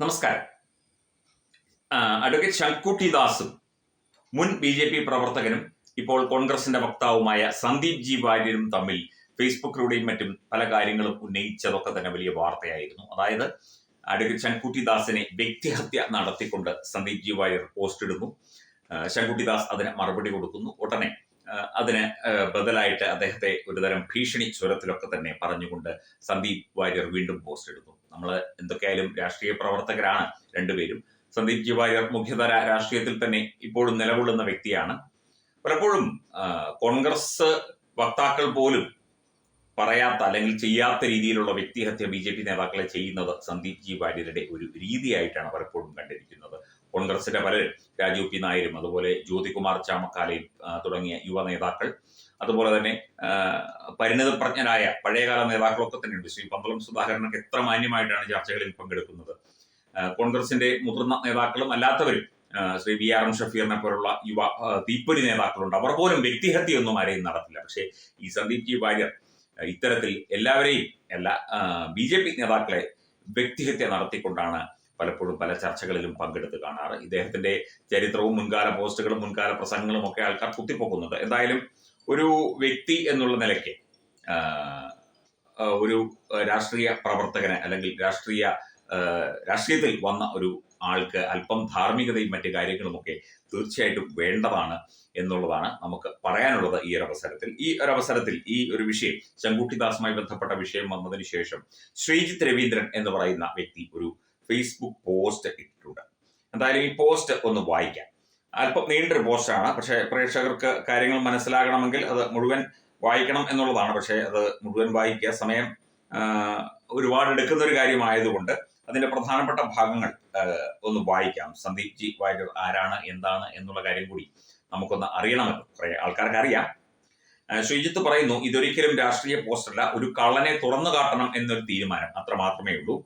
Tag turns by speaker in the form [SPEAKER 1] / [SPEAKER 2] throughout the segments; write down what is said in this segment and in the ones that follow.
[SPEAKER 1] നമസ്കാരം. അഡ്വക്കേറ്റ് ശങ്കുട്ടി ദാസും മുൻ B J P പ്രവർത്തകനും ഇപ്പോൾ കോൺഗ്രസിന്റെ വക്താവുമായ സന്ദീപ് ജി വാര്യരും തമ്മിൽ ഫേസ്ബുക്കിലൂടെയും മറ്റും പല കാര്യങ്ങളും ഉന്നയിച്ചതൊക്കെ തന്നെ വലിയ വാർത്തയായിരുന്നു. അതായത് അഡ്വക്കേറ്റ് ശങ്കുട്ടി ദാസിനെ വ്യക്തിഹത്യ നടത്തിക്കൊണ്ട് സന്ദീപ് ജി വാര്യർ പോസ്റ്റ് ഇടുന്നു. ശൻകുട്ടി ദാസ് അതിന് മറുപടി കൊടുക്കുന്നു. ഉടനെ അതിന് ബദലായിട്ട് അദ്ദേഹത്തെ ഒരുതരം ഭീഷണി സ്വരത്തിലൊക്കെ തന്നെ പറഞ്ഞുകൊണ്ട് സന്ദീപ് വാര്യർ വീണ്ടും പോസ്റ്റ് എടുത്തു നമ്മൾ എന്തൊക്കെയായാലും രാഷ്ട്രീയ പ്രവർത്തകരാണ് രണ്ടുപേരും. സന്ദീപ് ജി വാര്യർ മുഖ്യധാര രാഷ്ട്രീയത്തിൽ തന്നെ ഇപ്പോഴും നിലകൊള്ളുന്ന വ്യക്തിയാണ്. പലപ്പോഴും കോൺഗ്രസ് വക്താക്കൾ പോലും പറയാത്ത അല്ലെങ്കിൽ ചെയ്യാത്ത രീതിയിലുള്ള വ്യക്തിഹത്യ ബി ജെ പി നേതാക്കളെ ചെയ്യുന്നത് സന്ദീപ് ജി വാര്യരുടെ ഒരു രീതിയായിട്ടാണ് പലപ്പോഴും കണ്ടിരിക്കുന്നത്. കോൺഗ്രസിന്റെ പലരും രാജീവ് പി നായരും അതുപോലെ ജ്യോതികുമാർ ചാമക്കാലയും തുടങ്ങിയ യുവ നേതാക്കൾ. അതുപോലെ തന്നെ പരിണിത പരിണിതപ്രജ്ഞരായ പഴയകാല നേതാക്കളൊക്കെ തന്നെയുണ്ട്. ശ്രീ പന്തളം സുധാകരനൊക്കെ എത്ര മാന്യമായിട്ടാണ് ചർച്ചകളിൽ പങ്കെടുക്കുന്നത്. കോൺഗ്രസിന്റെ മുതിർന്ന നേതാക്കളും അല്ലാത്തവരും ശ്രീ വി ആർ എം ഷഫീറിനെ പോലുള്ള യുവ തീപ്പൊരി നേതാക്കളുണ്ട്. അവർ പോലും വ്യക്തിഹത്യയൊന്നും ആരെയും നടത്തില്ല. പക്ഷേ ഈ സന്ദീപ് ജി വാര്യർ ഇത്തരത്തിൽ എല്ലാവരെയും എല്ലാ ബി ജെ പി നേതാക്കളെ വ്യക്തിഹത്യ നടത്തിക്കൊണ്ടാണ് പലപ്പോഴും പല ചർച്ചകളിലും പങ്കെടുത്ത് കാണാറ്. ഇദ്ദേഹത്തിന്റെ ചരിത്രവും മുൻകാല പോസ്റ്റുകളും മുൻകാല പ്രസംഗങ്ങളും ഒക്കെ ആൾക്കാർ കുത്തിപ്പോക്കുന്നുണ്ട്. എന്തായാലും ഒരു വ്യക്തി എന്നുള്ള നിലയ്ക്ക് ഒരു രാഷ്ട്രീയ പ്രവർത്തകന് അല്ലെങ്കിൽ രാഷ്ട്രീയ രാഷ്ട്രീയത്തിൽ വന്ന ഒരു ആൾക്ക് അല്പം ധാർമ്മികതയും മറ്റു കാര്യങ്ങളുമൊക്കെ തീർച്ചയായിട്ടും വേണ്ടതാണ് എന്നുള്ളതാണ് നമുക്ക് പറയാനുള്ളത് ഈ ഒരു അവസരത്തിൽ. ഈ ഒരു അവസരത്തിൽ ഈ ഒരു വിഷയം ശങ്കുട്ടിദാസുമായി ബന്ധപ്പെട്ട വിഷയം വന്നതിന് ശേഷം ശ്രീജിത്ത് രവീന്ദ്രൻ എന്ന് പറയുന്ന വ്യക്തി ഒരു ഫേസ്ബുക്ക് പോസ്റ്റ് ഇട്ടിട്ടുണ്ട്. എന്തായാലും ഈ പോസ്റ്റ് ഒന്ന് വായിക്കാം. അല്പം നീണ്ടൊരു പോസ്റ്റാണ് പക്ഷേ പ്രേക്ഷകർക്ക് കാര്യങ്ങൾ മനസ്സിലാകണമെങ്കിൽ അത് മുഴുവൻ വായിക്കണം എന്നുള്ളതാണ്. പക്ഷേ അത് മുഴുവൻ വായിക്കുക സമയം ഒരുപാട് എടുക്കുന്ന ഒരു കാര്യമായതുകൊണ്ട് അതിന്റെ പ്രധാനപ്പെട്ട ഭാഗങ്ങൾ ഒന്ന് വായിക്കാം. സന്ദീപ് ജി വാര്യർ ആരാണ് എന്താണ് എന്നുള്ള കാര്യം കൂടി നമുക്കൊന്ന് അറിയണമല്ലോ കുറെ ആൾക്കാർക്ക് അറിയാം. ശ്രീജിത്ത് പറയുന്നു ഇതൊരിക്കലും രാഷ്ട്രീയ പോസ്റ്റല്ല ഒരു കള്ളനെ തുറന്നു കാട്ടണം എന്നൊരു തീരുമാനം. അത്ര മാത്രമേ ഉള്ളൂ.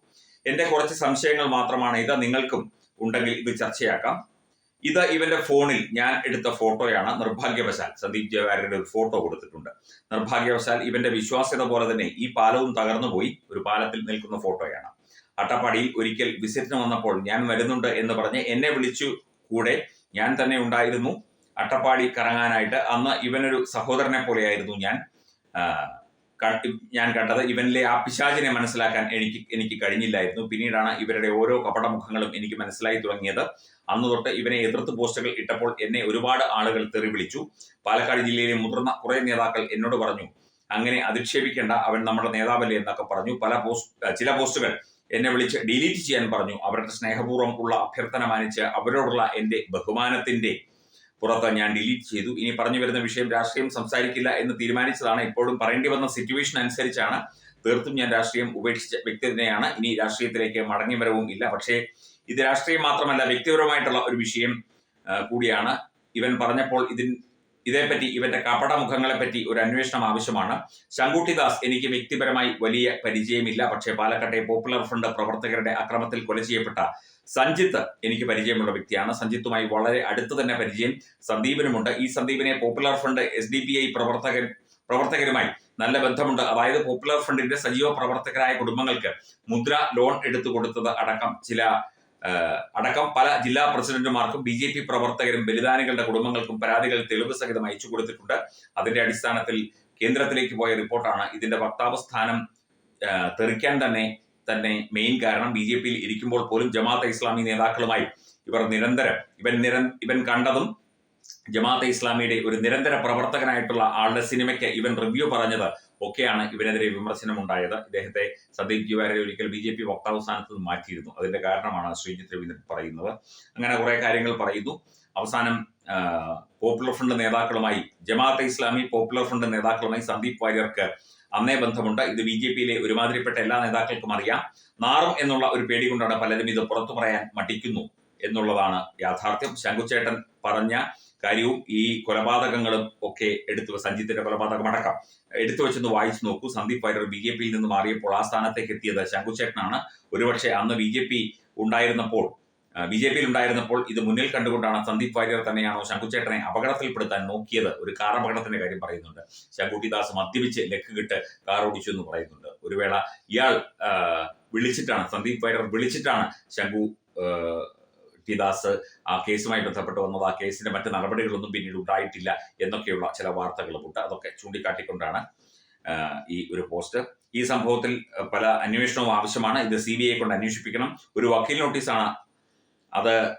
[SPEAKER 1] എന്റെ കുറച്ച് സംശയങ്ങൾ മാത്രമാണ് ഇത് നിങ്ങൾക്കും ഉണ്ടെങ്കിൽ ഇത് ചർച്ചയാക്കാം. ഇത് ഇവന്റെ ഫോണിൽ ഞാൻ എടുത്ത ഫോട്ടോയാണ് നിർഭാഗ്യവശാൽ സന്ദീപ് ജയവാര്യരുടെ ഒരു ഫോട്ടോ കൊടുത്തിട്ടുണ്ട്. നിർഭാഗ്യവശാൽ ഇവന്റെ വിശ്വാസ്യത പോലെ തന്നെ ഈ പാലവും തകർന്നു പോയി. ഒരു പാലത്തിൽ നിൽക്കുന്ന ഫോട്ടോയാണ്. അട്ടപ്പാടിയിൽ ഒരിക്കൽ വിസിറ്റിന് വന്നപ്പോൾ ഞാൻ വരുന്നുണ്ട് എന്ന് പറഞ്ഞ് എന്നെ വിളിച്ചു കൂടെ ഞാൻ തന്നെ ഉണ്ടായിരുന്നു. അട്ടപ്പാടി കറങ്ങാനായിട്ട് അന്ന് ഇവനൊരു സഹോദരനെ പോലെയായിരുന്നു ഞാൻ. ഞാൻ കണ്ടത് ഇവനിലെ ആ പിശാചിനെ മനസ്സിലാക്കാൻ എനിക്ക് എനിക്ക് കഴിഞ്ഞില്ലായിരുന്നു. പിന്നീടാണ് ഇവരുടെ ഓരോ കപടമുഖങ്ങളും എനിക്ക് മനസ്സിലായി തുടങ്ങിയത്. അന്ന് തൊട്ട് ഇവനെ എതിർത്ത് പോസ്റ്റുകൾ ഇട്ടപ്പോൾ എന്നെ ഒരുപാട് ആളുകൾ തെറി വിളിച്ചു. പാലക്കാട് ജില്ലയിലെ മുതിർന്ന കുറെ നേതാക്കൾ എന്നോട് പറഞ്ഞു അങ്ങനെ അധിക്ഷേപിക്കേണ്ട അവൻ നമ്മുടെ നേതാവല്ലേ എന്നൊക്കെ പറഞ്ഞു. പല പോസ്റ്റ് ചില പോസ്റ്റുകൾ എന്നെ വിളിച്ച് ഡിലീറ്റ് ചെയ്യാൻ പറഞ്ഞു. അവരുടെ സ്നേഹപൂർവം ഉള്ള അഭ്യർത്ഥന മാനിച്ച് അവരോടുള്ള എന്റെ ബഹുമാനത്തിന്റെ പുറത്ത് ഞാൻ ഡിലീറ്റ് ചെയ്തു. ഇനി പറഞ്ഞു വരുന്ന വിഷയം രാഷ്ട്രീയം സംസാരിക്കില്ല എന്ന് തീരുമാനിച്ചതാണ്. ഇപ്പോഴും പറയേണ്ടി വന്ന സിറ്റുവേഷൻ അനുസരിച്ചാണ് തീർത്തും ഞാൻ രാഷ്ട്രീയം ഉപേക്ഷിച്ച വ്യക്തി തന്നെയാണ് ഇനി രാഷ്ട്രീയത്തിലേക്ക് മടങ്ങി വരവും ഇല്ല. പക്ഷേ ഇത് രാഷ്ട്രീയം മാത്രമല്ല വ്യക്തിപരമായിട്ടുള്ള ഒരു വിഷയം കൂടിയാണ്. ഇവൻ പറഞ്ഞപ്പോൾ ഇതിൻ ഇതേപ്പറ്റി ഇവന്റെ കപട മുഖങ്ങളെ പറ്റി ഒരു അന്വേഷണം ആവശ്യമാണ്. ശങ്കുട്ടിദാസ് എനിക്ക് വ്യക്തിപരമായി വലിയ പരിചയമില്ല. പക്ഷേ പാലക്കാട്ടെ പോപ്പുലർ ഫ്രണ്ട് പ്രവർത്തകരുടെ അക്രമത്തിൽ കൊല ചെയ്യപ്പെട്ട സഞ്ജിത്ത് എനിക്ക് പരിചയമുള്ള വ്യക്തിയാണ്. സഞ്ജിത്തുമായി വളരെ അടുത്ത് തന്നെ പരിചയം സന്ദീപിനുമുണ്ട്. ഈ സന്ദീപിനെ Popular Front S D P I പ്രവർത്തകൻ പ്രവർത്തകരുമായി നല്ല ബന്ധമുണ്ട്. അതായത് പോപ്പുലർ ഫ്രണ്ടിന്റെ സജീവ പ്രവർത്തകരായ കുടുംബങ്ങൾക്ക് മുദ്ര ലോൺ എടുത്തു കൊടുത്തത് അടക്കം ചില അടക്കം പല ജില്ലാ പ്രസിഡന്റുമാർക്കും ബി ജെ പി പ്രവർത്തകരും ബലിദാനികളുടെ കുടുംബങ്ങൾക്കും പരാതികൾ തെളിവ് സഹിതം അയച്ചു കൊടുത്തിട്ടുണ്ട്. അതിന്റെ അടിസ്ഥാനത്തിൽ കേന്ദ്രത്തിലേക്ക് പോയ റിപ്പോർട്ടാണ് ഇതിന്റെ വക്താവ് സ്ഥാനം തെറിക്കാൻ തന്നെ തന്നെ മെയിൻ കാരണം. ബി ജെ പിയിൽ ഇരിക്കുമ്പോൾ പോലും ജമാഅത്തെ ഇസ്ലാമി നേതാക്കളുമായി ഇവർ നിരന്തരം ഇവൻ നിര ഇവൻ കണ്ടതും ജമാഅത്തെ ഇസ്ലാമിയുടെ ഒരു നിരന്തര പ്രവർത്തകനായിട്ടുള്ള ആളുടെ സിനിമയ്ക്ക് ഇവൻ റിവ്യൂ പറഞ്ഞത് ഒക്കെയാണ് ഇവനെതിരെ വിമർശനം ഉണ്ടായത് ഇദ്ദേഹത്തെ സദീപ് ജിവാരെ ഒരിക്കൽ ബി ജെ പി വക്താവ് സ്ഥാനത്ത് മാറ്റിയിരുന്നു. അതിന്റെ കാരണമാണ് ശ്രീജിത് രവീന്ദ്രൻ പറയുന്നത്. അങ്ങനെ കുറെ കാര്യങ്ങൾ പറയുന്നു. അവസാനം പോപ്പുലർ ഫ്രണ്ട് നേതാക്കളുമായി ജമാഅത്തെ ഇസ്ലാമി പോപ്പുലർ ഫ്രണ്ട് നേതാക്കളുമായി സന്ദീപ് വാര്യർക്ക് അന്നേ ബന്ധമുണ്ട്. ഇത് ബി ജെ പിയിലെ ഒരുമാതിരിപ്പെട്ട എല്ലാ നേതാക്കൾക്കും അറിയാം. നാറും എന്നുള്ള ഒരു പേടി കൊണ്ടാണ് പലരും ഇത് പുറത്തു പറയാൻ മടിക്കുന്നു എന്നുള്ളതാണ് യാഥാർത്ഥ്യം. ശങ്കുച്ചേട്ടൻ പറഞ്ഞ കാര്യവും ഈ കൊലപാതകങ്ങളും ഒക്കെ എടുത്തു സഞ്ജിത്തിന്റെ കൊലപാതകം അടക്കം. എടുത്തു വെച്ചൊന്ന് വായിച്ചു നോക്കൂ. സന്ദീപ് വാര്യർ ബി ജെ പിയിൽ നിന്ന് മാറിയപ്പോൾ ആ സ്ഥാനത്തേക്ക് എത്തിയത് ശങ്കുച്ചേട്ടനാണ് ഒരുപക്ഷെ അന്ന് ബി ജെ പി ഉണ്ടായിരുന്നപ്പോൾ ബി ജെ പിയിൽ ഉണ്ടായിരുന്നപ്പോൾ ഇത് മുന്നിൽ കണ്ടുകൊണ്ടാണ് സന്ദീപ് വാര്യർ തന്നെയാണോ ശങ്കുച്ചേട്ടനെ അപകടത്തിൽപ്പെടുത്താൻ നോക്കിയത് ഒരു കാർ അപകടത്തിന്റെ കാര്യം പറയുന്നുണ്ട്. ശങ്കുട്ടിദാസ് മദ്യപിച്ച് ലക്ക് കിട്ട് കാർ ഓടിച്ചു എന്ന് പറയുന്നുണ്ട്. ഒരു വേള ഇയാൾ വിളിച്ചിട്ടാണ് സന്ദീപ് വാര്യർ വിളിച്ചിട്ടാണ് ശങ്കു ടിദാസ് ആ കേസുമായി ബന്ധപ്പെട്ട് വന്നത്. ആ കേസിന്റെ മറ്റ് നടപടികളൊന്നും പിന്നീട് ഉണ്ടായിട്ടില്ല എന്നൊക്കെയുള്ള ചില വാർത്തകളുമുണ്ട്. അതൊക്കെ ചൂണ്ടിക്കാട്ടിക്കൊണ്ടാണ് ഈ ഒരു പോസ്റ്റ്. ഈ സംഭവത്തിൽ പല അന്വേഷണവും ആവശ്യമാണ്. ഇത് സി ബി ഐ കൊണ്ട് അന്വേഷിപ്പിക്കണം. ഒരു വക്കീൽ നോട്ടീസാണ് അത്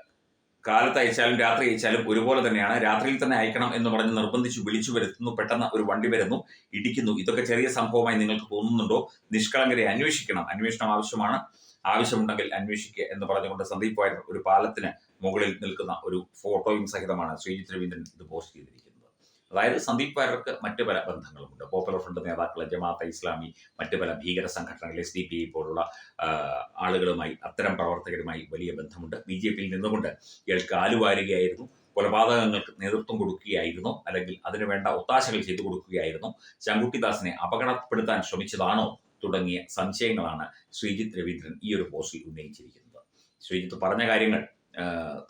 [SPEAKER 1] കാലത്ത് അയച്ചാലും രാത്രി അയച്ചാലും ഒരുപോലെ തന്നെയാണ്. രാത്രിയിൽ തന്നെ അയക്കണം എന്ന് പറഞ്ഞ് നിർബന്ധിച്ച് വിളിച്ചു വരുത്തുന്നു. പെട്ടെന്ന് ഒരു വണ്ടി വരുന്നു ഇടിക്കുന്നു. ഇതൊക്കെ ചെറിയ സംഭവമായി നിങ്ങൾക്ക് തോന്നുന്നുണ്ടോ? നിഷ്കളങ്കരെ അന്വേഷിക്കണം. അന്വേഷണം ആവശ്യമാണ്. ആവശ്യമുണ്ടെങ്കിൽ അന്വേഷിക്കുക എന്ന് പറഞ്ഞുകൊണ്ട് സന്ദീപ് വാര്യർ ഒരു പാലത്തിന് മുകളിൽ നിൽക്കുന്ന ഒരു ഫോട്ടോയും സഹിതമാണ് ശ്രീജിത് രവീന്ദ്രൻ ഇത് പോസ്റ്റ് ചെയ്തിരിക്കുന്നത്. അതായത് സന്ദീപ് വാര്യർക്ക് മറ്റ് പല ബന്ധങ്ങളുമുണ്ട്. പോപ്പുലർ ഫ്രണ്ട് നേതാക്കൾ ജമാഅത്ത് ഇസ്ലാമി മറ്റ് പല ഭീകര സംഘടനകൾ എസ് ഡി പി പോലുള്ള ആളുകളുമായി അത്തരം പ്രവർത്തകരുമായി വലിയ ബന്ധമുണ്ട്. ബി ജെ പിയിൽ നിന്നുകൊണ്ട് ഇയാൾക്ക് ആലുവാരുകയായിരുന്നു കൊലപാതകങ്ങൾക്ക് നേതൃത്വം കൊടുക്കുകയായിരുന്നു. അല്ലെങ്കിൽ അതിനുവേണ്ട ഒത്താശകൾ ചെയ്തു കൊടുക്കുകയായിരുന്നു. ശങ്കുട്ടിദാസിനെ അപകടപ്പെടുത്താൻ ശ്രമിച്ചതാണോ തുടങ്ങിയ സംശയങ്ങളാണ് ശ്രീജിത്ത് രവീന്ദ്രൻ ഈ ഒരു പോസ്റ്റിൽ ഉന്നയിച്ചിരിക്കുന്നത്. ശ്രീജിത്ത് പറഞ്ഞ കാര്യങ്ങൾ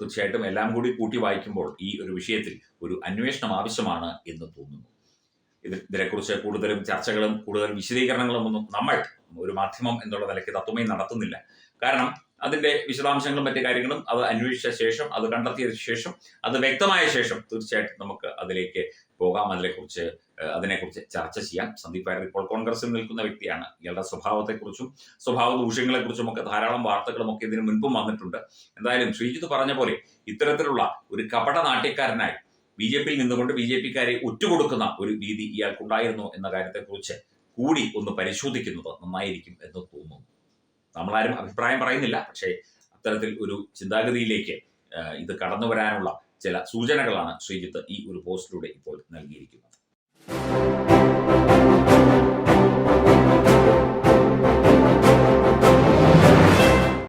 [SPEAKER 1] തീർച്ചയായിട്ടും എല്ലാം കൂടി കൂട്ടി വായിക്കുമ്പോൾ ഈ ഒരു വിഷയത്തിൽ ഒരു അന്വേഷണം ആവശ്യമാണ് എന്ന് തോന്നുന്നു. ഇത് ഇതിനെക്കുറിച്ച് കൂടുതലും ചർച്ചകളും കൂടുതൽ വിശദീകരണങ്ങളും ഒന്നും നമ്മൾ ഒരു മാധ്യമം എന്നുള്ള നിലയ്ക്ക് തത്വമേ നടത്തുന്നില്ല. കാരണം അതിന്റെ വിശദാംശങ്ങളും മറ്റു കാര്യങ്ങളും അത് അന്വേഷിച്ച ശേഷം അത് കണ്ടെത്തിയ ശേഷം അത് വ്യക്തമായ ശേഷം തീർച്ചയായിട്ടും നമുക്ക് അതിലേക്ക് പോകാം. അതിനെക്കുറിച്ച് അതിനെക്കുറിച്ച് ചർച്ച ചെയ്യാം. സന്ദീപ് വാര്യർ ഇപ്പോൾ കോൺഗ്രസിൽ നിൽക്കുന്ന വ്യക്തിയാണ്. ഇയാളുടെ സ്വഭാവത്തെക്കുറിച്ചും സ്വഭാവ ദൂഷ്യങ്ങളെക്കുറിച്ചും ഒക്കെ ധാരാളം വാർത്തകളും ഒക്കെ ഇതിനു മുൻപും വന്നിട്ടുണ്ട്. എന്തായാലും ശ്രീജിത്ത് പറഞ്ഞ പോലെ ഇത്തരത്തിലുള്ള ഒരു കപട നാട്യക്കാരനായി ബി ജെ പിയിൽ നിന്നുകൊണ്ട് ബി ജെ പിക്കാരെ ഒറ്റുകൊടുക്കുന്ന ഒരു രീതി ഇയാൾക്കുണ്ടായിരുന്നു എന്ന കാര്യത്തെക്കുറിച്ച് കൂടി ഒന്ന് പരിശോധിക്കുന്നത് നന്നായിരിക്കും എന്ന് തോന്നുന്നു. നമ്മളാരും അഭിപ്രായം പറയുന്നില്ല. പക്ഷേ അത്തരത്തിൽ ഒരു ചിന്താഗതിയിലേക്ക് ഇത് കടന്നു വരാനുള്ള ചില സൂചനകളാണ് ശ്രീജിത്ത് ഈ ഒരു പോസ്റ്റിലൂടെ ഇപ്പോൾ നൽകിയിരിക്കുന്നത്.